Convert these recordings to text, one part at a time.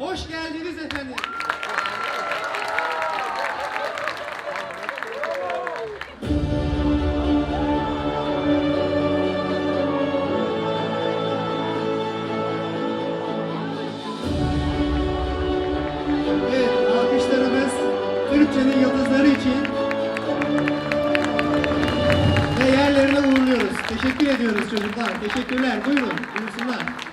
hoş geldiniz efendim. Evet, alkışlarımız Türkçenin Yıldızları için ve yerlerine uğurluyoruz. Teşekkür ediyoruz çocuklar. Teşekkürler. Buyurun, buyursunlar.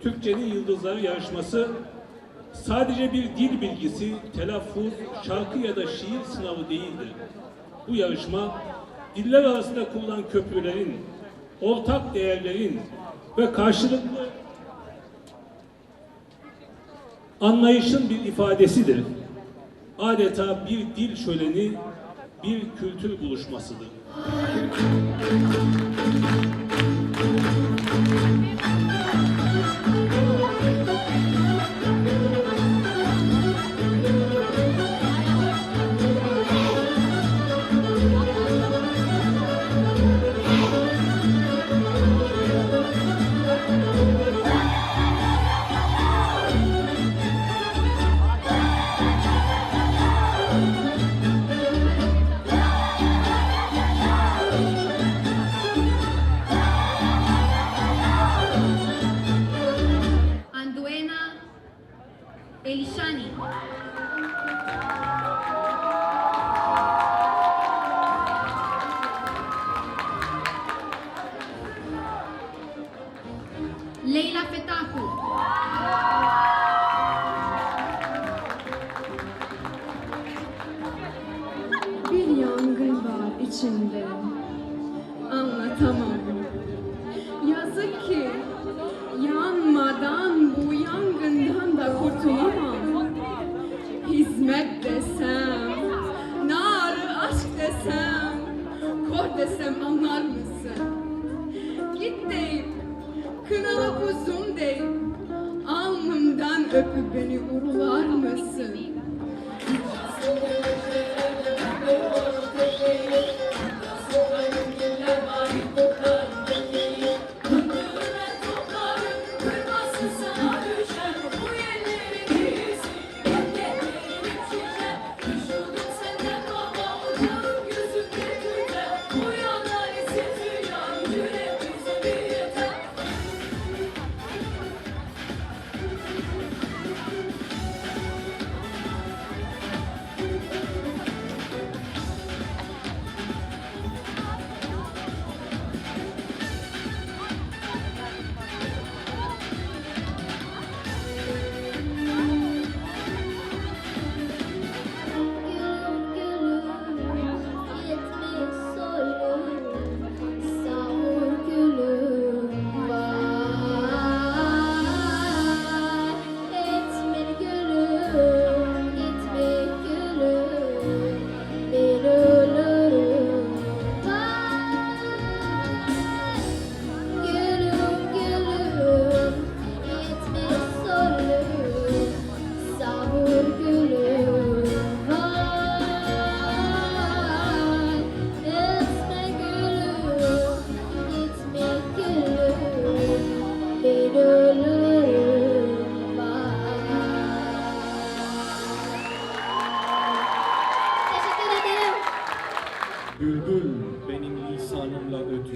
Türkçenin Yıldızları yarışması sadece bir dil bilgisi, telaffuz, şarkı ya da şiir sınavı değildir. Bu yarışma diller arasında kurulan köprülerin, ortak değerlerin ve karşılıklı anlayışın bir ifadesidir. Adeta bir dil şöleni, bir kültür buluşmasıdır. Öpüp beni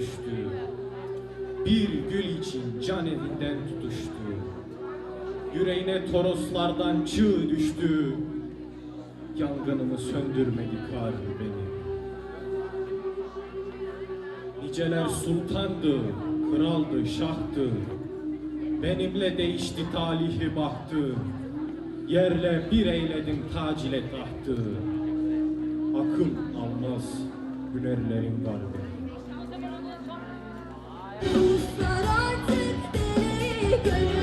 ötüştü. Bir gül için can evinden tutuştu. Yüreğine toroslardan çığ düştü. Yangınımı söndürmedi kar beni. Niceler sultandı, kraldı, şahtı. Benimle değişti talihi bahtı. Yerle bir eyledim tac ile tahtı. Akıl almaz hünerlerin garbı. Ruslar artık deli gönül